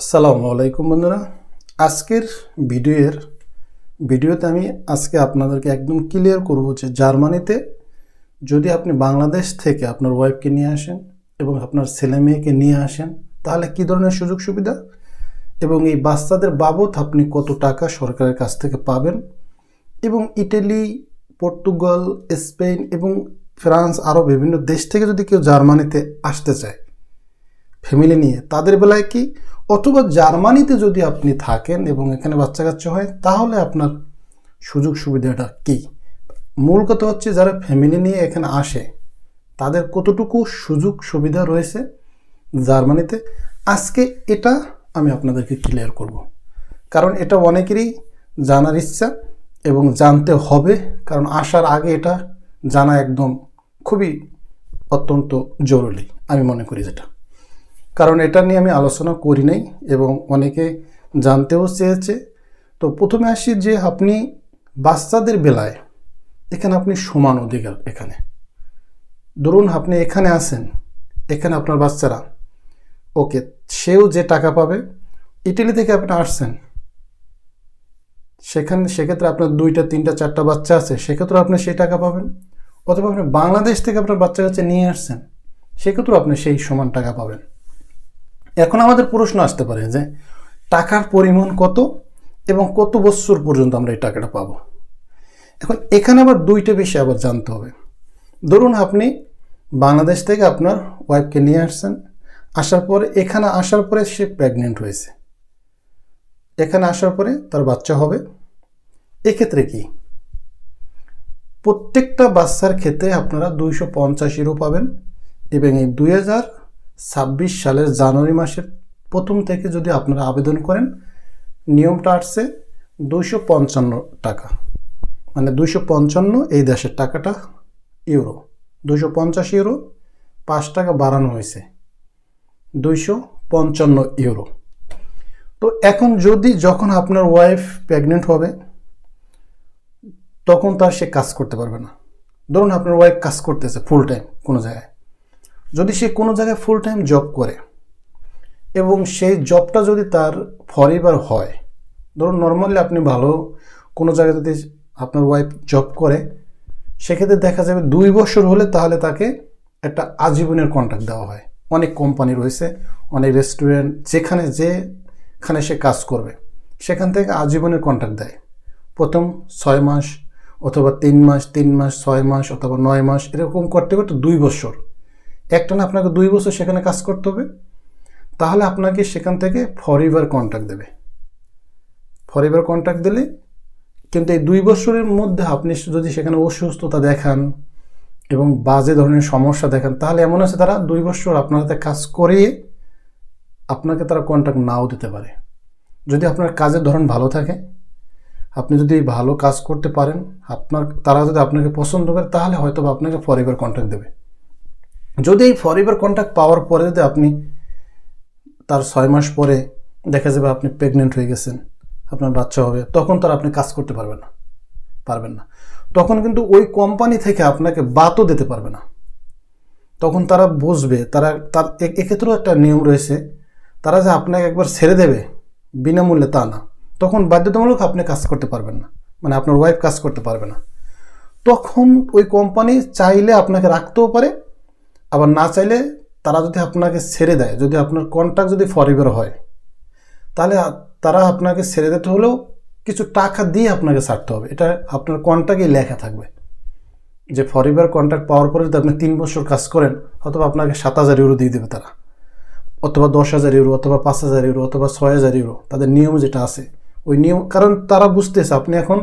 আসসালামু আলাইকুম বন্ধুরা। আজকের ভিডিওর ভিডিওতে আমি আজকে আপনাদেরকে একদম ক্লিয়ার করব যে জার্মানিতে যদি আপনি বাংলাদেশ থেকে আপনার ওয়াইফকে নিয়ে আসেন এবং আপনার ছেলে মেয়েকে নিয়ে আসেন, তাহলে কি ধরনের সুযোগ সুবিধা? এবং এই বাচ্চাদের বাবদ আপনি কত টাকা সরকারের কাছ থেকে পাবেন? এবং ইটালি, পর্তুগাল, স্পেন এবং ফ্রান্স আরও বিভিন্ন দেশ থেকে যদি কেউ জার্মানিতে আসতে চায় ফ্যামিলি নিয়ে, তাদের বেলায় কি অথবা জার্মানিতে যদি আপনি থাকেন এবং এখানে বাচ্চা কাচ্চা হয়, তাহলে আপনার সুযোগ সুবিধাটা কি? মূল কথা হচ্ছে যারা ফ্যামিলি নিয়ে এখানে আসে, তাদের কতটুকু সুযোগ সুবিধা রয়েছে জার্মানিতে? আজকে এটা আমি আপনাদেরকে ক্লিয়ার করব। কারণ এটা অনেকেরই জানার ইচ্ছা এবং জানতে হবে, কারণ আসার আগে এটা জানা একদম খুবই অত্যন্ত জরুরি, আমি মনে করি যেটা। কারণ এটা নিয়ে আমি আলোচনা করি নাই এবং অনেকে জানতেও চেয়েছে। তো প্রথমে আসি যে আপনি বাচ্চাদের বেলায় এখানে আপনি সমান অধিকার এখানে। ধরুন আপনি এখানে আসেন এখানে আপনার বাচ্চারা। ওকে, সেও যে টাকা পাবে, ইটালি থেকে আপনি আসছেন। সেখানে, সেক্ষেত্রে আপনার দুইটা, তিনটা, চারটা বাচ্চা আছে, সেক্ষেত্রে আপনি সেই টাকা পাবেন। অথবা আপনি বাংলাদেশ থেকে আপনার বাচ্চা কাচ্চা নিয়ে আসছেন, সেক্ষেত্রেও আপনি সেই সমান টাকা পাবেন। এখন আমাদের প্রশ্ন আসতে পারে যে টাকার পরিমাণ কত এবং কত বছর পর্যন্ত আমরা এই টাকাটা পাবো? এখন এখানে আবার দুইটা বিষয় আবার জানতে হবে। ধরুন আপনি বাংলাদেশ থেকে আপনার ওয়াইফকে নিয়ে আসছেন, আসার পরে এখানে আসার পরে সে প্রেগনেন্ট হয়েছে। এখানে আসার পরে তার বাচ্চা হবে। এক্ষেত্রে কি? প্রত্যেকটা বাচ্চার ক্ষেত্রে আপনারা দুইশো পঞ্চাশ ইউরো পাবেন এবং এই দুই হাজার ছাব্বিশ সালের জানুয়ারি মাসের প্রথম থেকে যদি আপনারা আবেদন করেন, নিয়মটা আসছে দুইশো পঞ্চান্ন টাকা। মানে দুইশো পঞ্চান্ন এই দেশের টাকাটা ইউরো। দুইশো পঞ্চাশ ইউরো, পাঁচ টাকা বাড়ানো হয়েছে। দুইশো পঞ্চান্ন ইউরো। তো এখন যদি যখন আপনার ওয়াইফ প্রেগনেন্ট হবে, তখন তার সে কাজ করতে পারবে না। ধরুন আপনার ওয়াইফ কাজ করতেছে ফুল টাইম কোনো জায়গায়। যদি সে কোনো জায়গায় ফুল টাইম জব করে এবং সেই জবটা যদি তার ফরিবার হয়, ধরুন নর্মালি আপনি ভালো কোনো জায়গায় যদি আপনার ওয়াইফ জব করে, সেক্ষেত্রে দেখা যাবে দুই বছর হলে তাহলে তাকে একটা আজীবনের কন্ট্রাক্ট দেওয়া হয়। অনেক কোম্পানি রয়েছে, অনেক রেস্টুরেন্ট যেখানে যেখানে সে কাজ করবে, সেখান থেকে আজীবনের কন্ট্রাক্ট দেয়। প্রথম ছয় মাস অথবা তিন মাস তিন মাস, ছয় মাস অথবা নয় মাস, এরকম করতে করতে দুই বছর। একটানা আপনাকে দুই বছর সেখানে কাজ করতে হবে, তাহলে আপনাকে সেখান থেকে ফরিভার কন্ট্রাক্ট দেবে। ফরিভার কন্ট্রাক্ট দিলে কিন্তু এই দুই বছরের মধ্যে আপনি যদি সেখানে অসুস্থতা দেখান এবং বাজে ধরনের সমস্যা দেখান, তাহলে এমন আছে তারা দুই বছর আপনার হাতে কাজ করিয়ে আপনাকে তারা কন্ট্রাক্ট নাও দিতে পারে। যদি আপনার কাজের ধরন ভালো থাকে, আপনি যদি ভালো কাজ করতে পারেন, আপনার, তারা যদি আপনাকে পছন্দ করে, তাহলে হয়তো আপনাকে ফরিভার কন্ট্রাক্ট দেবে। যদি এই ফরিভার কন্ট্রাক্ট পাওয়ার পরে যদি আপনি তার ছয় মাস পরে দেখা যাবে আপনি প্রেগনেন্ট হয়ে গেছেন, আপনার বাচ্চা হবে, তখন তার আপনি কাজ করতে পারবেন না পারবেন না। তখন কিন্তু ওই কোম্পানি থেকে আপনাকে বাতও দিতে পারবে না। তখন তারা বুঝবে, তারা, তার এক্ষেত্রেও একটা নিয়ম রয়েছে, তারা যে আপনাকে একবার ছেড়ে দেবে বিনামূল্যে তা না, তখন বাধ্যতামূলক আপনি কাজ করতে পারবেন না মানে আপনার ওয়াইফ কাজ করতে পারবে না। তখন ওই কোম্পানি চাইলে আপনাকে রাখতেও পারে আবার না চাইলে তারা যদি আপনাকে ছেড়ে দেয়, যদি আপনার কন্ট্রাক্ট যদি ফরিভার হয়, তাহলে তারা আপনাকে ছেড়ে দিতে হলেও কিছু টাকা দিয়ে আপনাকে ছাড়তে হবে। এটা আপনার কন্ট্রাক্টে লেখা থাকবে। যে ফরিভার কন্ট্রাক্ট পাওয়ার পরে যদি আপনি তিন বছর কাজ করেন, অথবা আপনাকে সাত হাজার ইউরো দিয়ে দেবে তারা, অথবা দশ হাজার ইউরো অথবা পাঁচ হাজার ইউরো অথবা ছয় হাজার ইউরো তাদের নিয়ম যেটা আছে, ওই নিয়ম, কারণ তারা বুঝতেছে আপনি এখন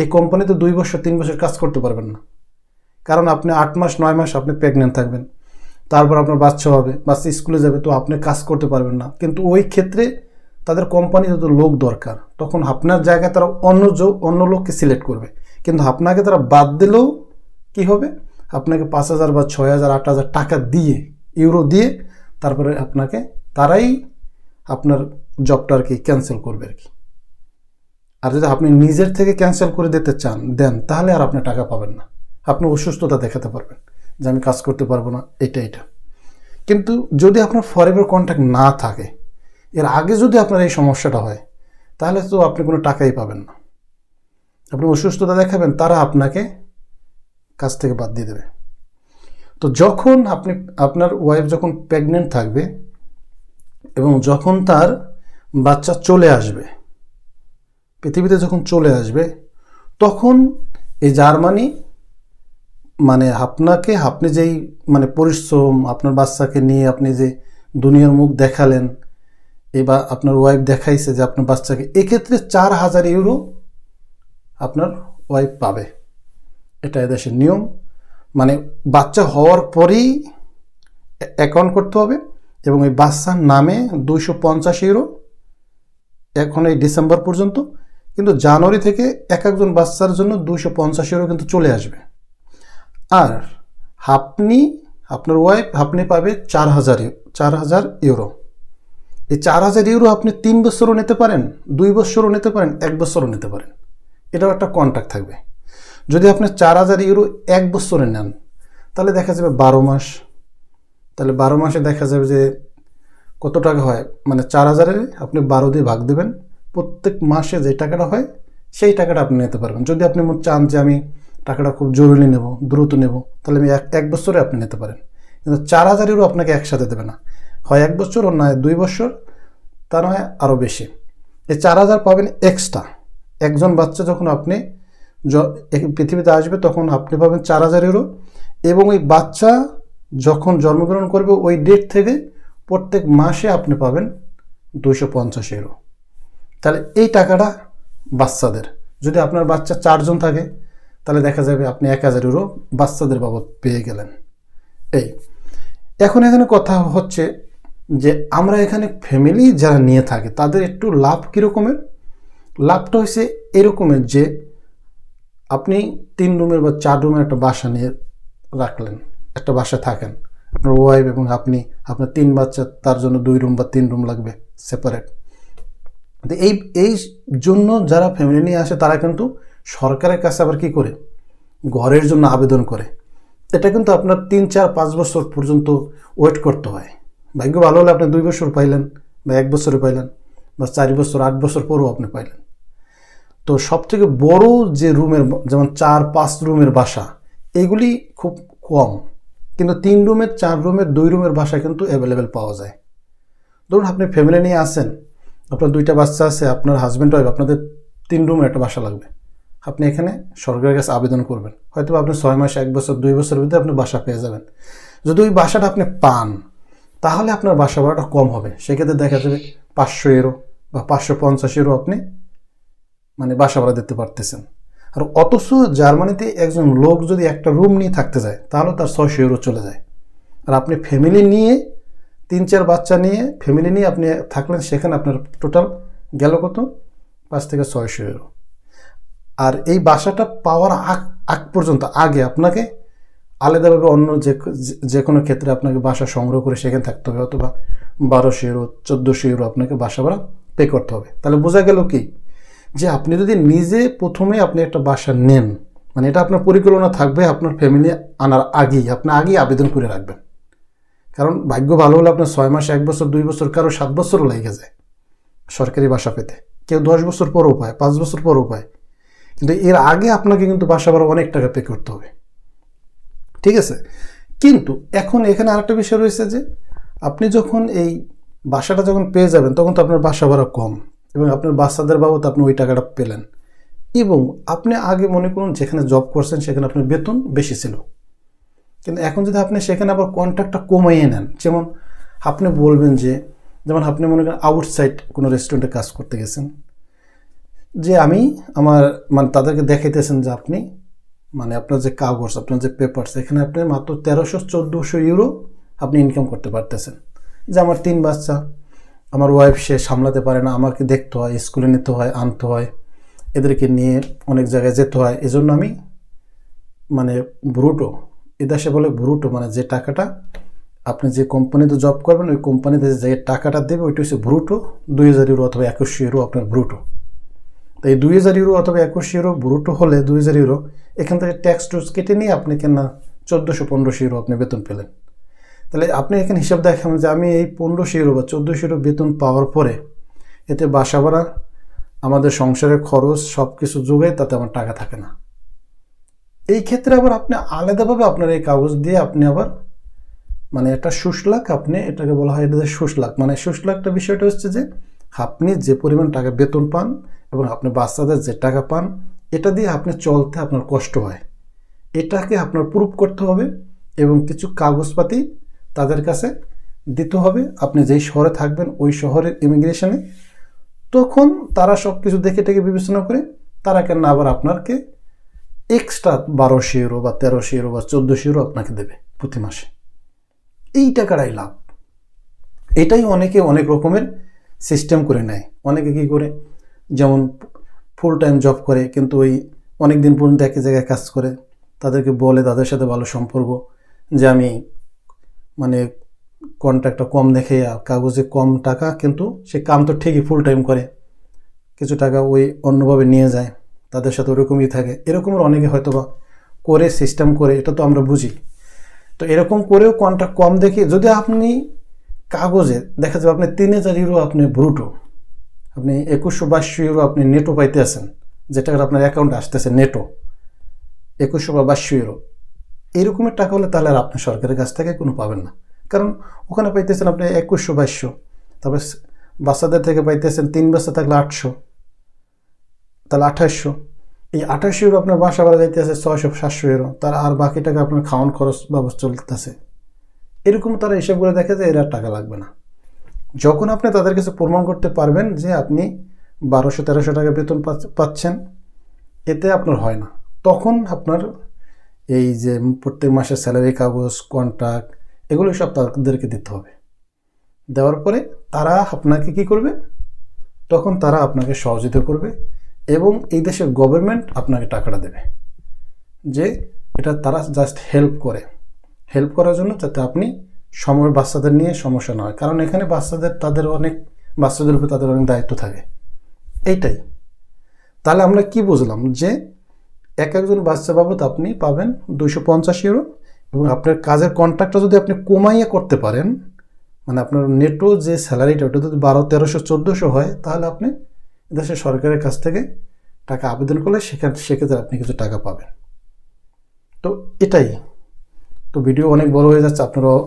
এই কোম্পানিতে দুই বছর, তিন বছর কাজ করতে পারবেন না। কারণ আপনি আট মাস, নয় মাস আপনি প্রেগনেন্ট থাকবেন। তারপর আপনার বাচ্চা হবে, বাচ্চা স্কুলে যাবে, তো আপনি কাজ করতে পারবেন না। কিন্তু ওই ক্ষেত্রে তাদের কোম্পানি তো লোক দরকার, তখন আপনার জায়গায় তারা অন্য অন্য লোককে সিলেক্ট করবে। কিন্তু আপনাকে তারা বাদ দিলেও কি হবে? আপনাকে পাঁচ হাজার বা ছয় হাজার, আট হাজার টাকা দিয়ে ইউরো দিয়ে তারপরে আপনাকে তারাই আপনার জবটা আর কি ক্যান্সেল করবে আর কি। আর যদি আপনি নিজের থেকে ক্যান্সেল করে দিতে চান, দেন, তাহলে আর আপনি টাকা পাবেন না। আপনি অসুস্থতা দেখাতে পারবেন যে আমি কাজ করতে পারব না, এটা এটা। কিন্তু যদি আপনার ফরেভার কন্ট্যাক্ট না থাকে, এর আগে যদি আপনার এই সমস্যাটা হয়, তাহলে তো আপনি কোনো টাকাই পাবেন না। আপনি অসুস্থতা দেখাবেন, তারা আপনাকে কাজ থেকে বাদ দিয়ে দেবে। তো যখন আপনি, আপনার ওয়াইফ যখন প্রেগনেন্ট থাকবে এবং যখন তার বাচ্চা চলে আসবে, পৃথিবীতে যখন চলে আসবে, তখন এই জার্মানি মানে আপনাকে, আপনি যেই মানে পরিশ্রম আপনার বাচ্চাকে নিয়ে আপনি যে দুনিয়ার মুখ দেখালেন, এবার আপনার ওয়াইফ দেখাইছে যে আপনার বাচ্চাকে, এক্ষেত্রে চার হাজার ইউরো আপনার ওয়াইফ পাবে। এটা এদেশের নিয়ম। মানে বাচ্চা হওয়ার পরেই অ্যাকাউন্ট করতে হবে এবং এই বাচ্চার নামে দুইশো পঞ্চাশ ইউরো এখন এই ডিসেম্বর পর্যন্ত। কিন্তু জানুয়ারি থেকে এক একজন বাচ্চার জন্য দুইশো পঞ্চাশ ইউরো কিন্তু চলে আসবে। আর আপনি আপনার ওয়াইফ আপনি পাবে চার হাজার চার হাজার ইউরো। এই চার হাজার ইউরো আপনি তিন বছরও নিতে পারেন, দুই বছরও নিতে পারেন, এক বছরও নিতে পারেন। এটাও একটা কন্ট্যাক্ট থাকবে। যদি আপনি চার হাজার ইউরো এক বছরে নেন, তাহলে দেখা যাবে বারো মাস। তাহলে বারো মাসে দেখা যাবে যে কত টাকা হয়? মানে চার হাজারে আপনি বারো দিয়ে ভাগ দেবেন। প্রত্যেক মাসে যে টাকাটা হয়, সেই টাকাটা আপনি নিতে পারবেন। যদি আপনি চান যে আমি টাকাটা খুব জরুরি নেব, দ্রুত নেব। তাহলে আমি এক এক বছরে আপনি নিতে পারেন। কিন্তু চার হাজার ইউরো আপনাকে একসাথে দেবে না। হয় এক বছর ও নয় দুই বছর, তা নয় আরও বেশি। এই চার হাজার পাবেন এক্সট্রা একজন বাচ্চা যখন আপনি পৃথিবীতে আসবে, তখন আপনি পাবেন চার হাজার ইউরো এবং ওই বাচ্চা যখন জন্মগ্রহণ করবে, ওই ডেট থেকে প্রত্যেক মাসে আপনি পাবেন দুশো পঞ্চাশ ইউরো তাহলে এই টাকাটা বাচ্চাদের। যদি আপনার বাচ্চা চারজন থাকে তাহলে দেখা যাবে আপনি এক হাজার ইউরো বাচ্চাদের বাবদ পেয়ে গেলেন। এই, এখন এখানে কথা হচ্ছে যে আমরা এখানে ফ্যামিলি যারা নিয়ে থাকে, তাদের একটু লাভ কীরকমের? লাভটা হচ্ছে এরকমের যে আপনি তিন রুমের বা চার রুমের একটা বাসা নিয়ে রাখলেন, একটা বাসা থাকেন। আপনার ওয়াইফ এবং আপনি, আপনার তিন বাচ্চা, তার জন্য দুই রুম বা তিন রুম লাগবে সেপারেট তো এই এই জন্য যারা ফ্যামিলি নিয়ে আসে, তারা কিন্তু সরকারের কাছে আবার কি করে? ঘরের জন্য আবেদন করে। এটা কিন্তু আপনার তিন, চার, পাঁচ বছর পর্যন্ত ওয়েট করতে হয়। ভাগ্য ভালো হলে আপনি দুই বছর পাইলেন বা এক বছরে পাইলেন বা চার বছর, আট বছর পরেও আপনি পাইলেন। তো সব থেকে বড় যে রুমের, যেমন চার, পাঁচ রুমের বাসা, এগুলি খুব কম। কিন্তু তিন রুমের, চার রুমের, দুই রুমের বাসা কিন্তু অ্যাভেলেবেল পাওয়া যায়। ধরুন আপনি ফ্যামিলি নিয়ে আসেন আপনার দুইটা বাচ্চা আছে, আপনার হাজব্যান্ড ওয়াইফ আপনাদের তিন রুমের একটা বাসা লাগবে। আপনি এখানে সরকারের কাছে আবেদন করবেন। হয়তো আপনি ছয় মাস, এক বছর, দুই বছরের ভিতরে আপনি বাসা পেয়ে যাবেন। যদি ওই বাসাটা আপনি পান, তাহলে আপনার বাসা ভাড়াটা কম হবে। সেক্ষেত্রে দেখা যাবে পাঁচশো এরো বা পাঁচশো পঞ্চাশ এরো আপনি মানে বাসা ভাড়া দিতে পারতেছেন। আর অথচ জার্মানিতে একজন লোক যদি একটা রুম নিয়ে থাকতে যায়, তাহলে তার ছয়শো ইউরো চলে যায়। আর আপনি ফ্যামিলি নিয়ে, তিন চার বাচ্চা নিয়ে ফ্যামিলি নিয়ে আপনি থাকলেন, সেখানে আপনার টোটাল গেল কত? পাঁচ থেকে ছয়শো ইউরো। আর এই বাসাটা পাওয়ার আগ আগ পর্যন্ত আগে আপনাকে আলাদাভাবে অন্য যে যে কোনো ক্ষেত্রে আপনাকে বাসা সংগ্রহ করে সেখানে থাকতে হবে, অথবা বারোশো ইউরো, চোদ্দোশো ইউরো আপনাকে বাসা ভাড়া পে করতে হবে। তাহলে বোঝা গেল কি? যে আপনি যদি নিজে প্রথমে আপনি একটা বাসা নেন মানে এটা আপনার পরিকল্পনা থাকবে, আপনার ফ্যামিলি আনার আগেই, আপনি আগেই আবেদন করে রাখবেন। কারণ ভাগ্য ভালো হলে আপনার ছয় মাস, এক বছর, দুই বছর, কারও সাত বছরও লেগে যায় সরকারি বাসা পেতে। কেউ দশ বছর পরও পায়, পাঁচ বছর পরও পায়। কিন্তু এর আগে আপনাকে কিন্তু বাসা ভাড়া অনেক টাকা পে করতে হবে। ঠিক আছে? কিন্তু এখন এখানে আরেকটা বিষয় রয়েছে যে, আপনি যখন এই বাসাটা যখন পেয়ে যাবেন, তখন তো আপনার বাসা ভাড়া কম এবং আপনার বাচ্চাদের বাবদ আপনি ওই টাকাটা পেলেন। এবং আপনি আগে মনে করুন যেখানে জব করছেন, সেখানে আপনার বেতন বেশি ছিল। কিন্তু এখন যদি আপনি সেখানে আবার কন্ট্রাক্টটা কমাইয়ে নেন, যেমন আপনি বলবেন যে, যেমন আপনি মনে করেন আউটসাইড কোনো রেস্টুরেন্টে কাজ করতে গেছেন যে আমি আমার মানে তাদেরকে দেখাইতেছেন যে আপনি মানে আপনার যে কাগজ, আপনার যে পেপারস এখানে আপনি মাত্র তেরোশো চোদ্দোশো ইউরো আপনি ইনকাম করতে পারতেছেন। যে আমার তিন বাচ্চা, আমার ওয়াইফ সে সামলাতে পারে না, আমাকে দেখতে হয় স্কুলে নিতে হয়, আনতে হয়, এদেরকে নিয়ে অনেক জায়গায় যেতে হয়, এজন্য আমি মানে ব্রুটো এদেশে বলে ব্রুটো মানে যে টাকাটা আপনি যে কোম্পানিতে জব করবেন, ওই কোম্পানিতে যে টাকাটা দেবে, ওইটা হচ্ছে ব্রুটো দুই হাজার ইউরো অথবা একুশশো ইউরো আপনার ব্রুটো তো এই দুই হাজার ইউরো অথবা একুশ ইউরো ব্রুটো হলে দুই হাজার ইউরো, এখান থেকে ট্যাক্স টুক্স কেটে নিয়ে আপনি কেন চোদ্দোশো, পনেরোশো ইউরো আপনি বেতন পেলেন। তাহলে আপনি এখানে হিসাব দেখেন যে আমি এই পনেরোশো ইউরো বা চোদ্দোশো ইউরো বেতন পাওয়ার পরে এতে বাসা ভাড়া, আমাদের সংসারের খরচ সব কিছু যোগায় তাতে আমার টাকা থাকে না। এই ক্ষেত্রে আবার আপনি আলাদাভাবে আপনার এই কাগজ দিয়ে আপনি আবার মানে একটা সুশলাক আপনি এটাকে বলা হয় এটা সুশলাক। মানে সুশলাকটা বিষয়টা হচ্ছে যে আপনি যে পরিমাণ টাকা বেতন পান এবং আপনি বাচ্চাদের যে টাকা পান, এটা দিয়ে আপনি চলতে আপনার কষ্ট হয়। এটাকে আপনার প্রুফ করতে হবে এবং কিছু কাগজপাতি তাদের কাছে দিতে হবে। আপনি যেই শহরে থাকবেন, ওই শহরের ইমিগ্রেশনে তখন তারা সব কিছু দেখে টেকে বিবেচনা করে তারা কেন আবার আপনাকে এক্সট্রা বারোশো ইউরো বা তেরোশো ইউরো বা চোদ্দোশো ইউরো আপনাকে দেবে প্রতি মাসে। এই টাকাটাই লাভ? এটাই অনেকে অনেক রকমের সিস্টেম করে নেয়। অনেকে কী করে? যেমন ফুল টাইম জব করে, কিন্তু ওই অনেক দিন পর্যন্ত একই জায়গায় কাজ করে, তাদেরকে বলে তাদের সাথে ভালো সম্পর্ক যে আমি মানে কন্ট্রাক্টটা কম দেখে আর কাগজে কম টাকা, কিন্তু সে কাম তো ঠিকই ফুল টাইম করে। কিছু টাকা ওই অন্যভাবে নিয়ে যায়, তাদের সাথে ওরকমই থাকে। এরকমের অনেকে হয়তো বা করে সিস্টেম করে, এটা তো আমরা বুঝি। তো এরকম করেও কন্ট্রাক্ট কম দেখে, যদি আপনি কাগজে, দেখা যাবে আপনি তিন হাজার ইউরো আপনি ব্রুটো আপনি একুশশো বাইশশো ইউরো আপনি নেটো পাইতে আছেন যেটা আপনার অ্যাকাউন্টে আসতেছে নেটো একুশশো বা বাইশশো ইউরো এইরকমের টাকা হলে তাহলে আর আপনি সরকারের কাছ থেকে কোনো পাবেন না। কারণ ওখানে পাইতেছেন আপনি একুশশো বাইশশো তারপর বাচ্চাদের থেকে পাইতেছেন তিন বাচ্চা থাকলে আটশো, তাহলে আঠাশশো। এই আঠাশশো ইউরো আপনার বাসা ভাড়া যাইতেছে ছয়শো সাতশো ইউরো তার আর বাকি টাকা আপনার খাওয়ান খরচ ব্যবস্থা চলতেছে। এরকম তারা হিসাব করে দেখে যে এর টাকা লাগবে না। যখন আপনি তাদের কাছে প্রমাণ করতে পারবেন যে আপনি বারোশো, তেরোশো টাকা বেতন পাচ- পাচ্ছেন, এতে আপনার হয় না। তখন আপনার এই যে প্রত্যেক মাসের স্যালারি কাগজ কন্ট্রাক্ট এগুলো সব তাদেরকে দিতে হবে। দেওয়ার পরে তারা আপনাকে কি করবে? তখন তারা আপনাকে সহযোগিতা করবে এবং এই দেশের গভর্নমেন্ট আপনাকে টাকাটা দেবে যে এটা তারা জাস্ট হেল্প করে। হেল্প করার জন্য যাতে আপনি সময় বাচ্চাদের নিয়ে সমস্যা না হয়। কারণ এখানে বাচ্চাদের, তাদের অনেক, বাচ্চাদের উপর তাদের অনেক দায়িত্ব থাকে। এইটাই। তাহলে আমরা কি বুঝলাম? যে এক একজন বাচ্চা বাবদ আপনি পাবেন দুইশো পঞ্চাশ ইউরো এবং আপনার কাজের কন্ট্রাক্টটা যদি আপনি কমাইয়ে করতে পারেন মানে আপনার নেটো যে স্যালারিটা ওটা যদি বারো, তেরোশো, চোদ্দোশো হয়, তাহলে আপনি দেশের সরকারের কাছ থেকে টাকা আবেদন করলে সেখানে, সেক্ষেত্রে আপনি কিছু টাকা পাবেন। তো এটাই। তো ভিডিও অনেক বড় হয়ে যাচ্ছে, আপনারাও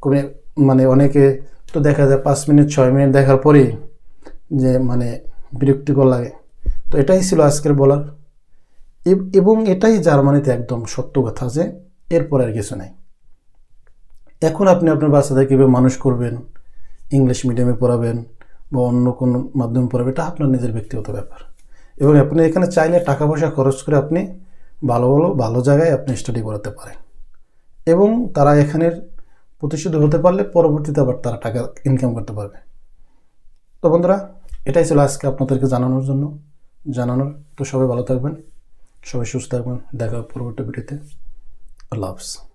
কমে মানে অনেকে তো দেখা যায় পাঁচ মিনিট, ছয় মিনিট দেখার পরেই যে মানে বিরক্তিকর লাগে। তো এটাই ছিল আজকের বলার। এবং এটাই জার্মানিতে একদম সত্য কথা যে এরপর আর কিছু নাই। এখন আপনি আপনার বাচ্চাদের কীভাবে মানুষ করবেন, ইংলিশ মিডিয়ামে পড়াবেন বা অন্য কোনো মাধ্যমে পড়াবেন, এটা আপনার নিজের ব্যক্তিগত ব্যাপার। এবং আপনি এখানে চাইলে টাকা পয়সা খরচ করে আপনি ভালো ভালো ভালো জায়গায় আপনি স্টাডি করাতে পারেন। এবং তারা এখানের প্রতিষ্ঠিত হতে পারলে পরবর্তীতে আবার তারা টাকা ইনকাম করতে পারবে। তো বন্ধুরা, এটাই ছিল আজকে আপনাদেরকে জানানোর জন্য। জানানোর, তো সবাই ভালো থাকবেন, সবাই সুস্থ থাকবেন। দেখা পরবর্তী ভিডিওতে। আল্লাহ হাফিজ।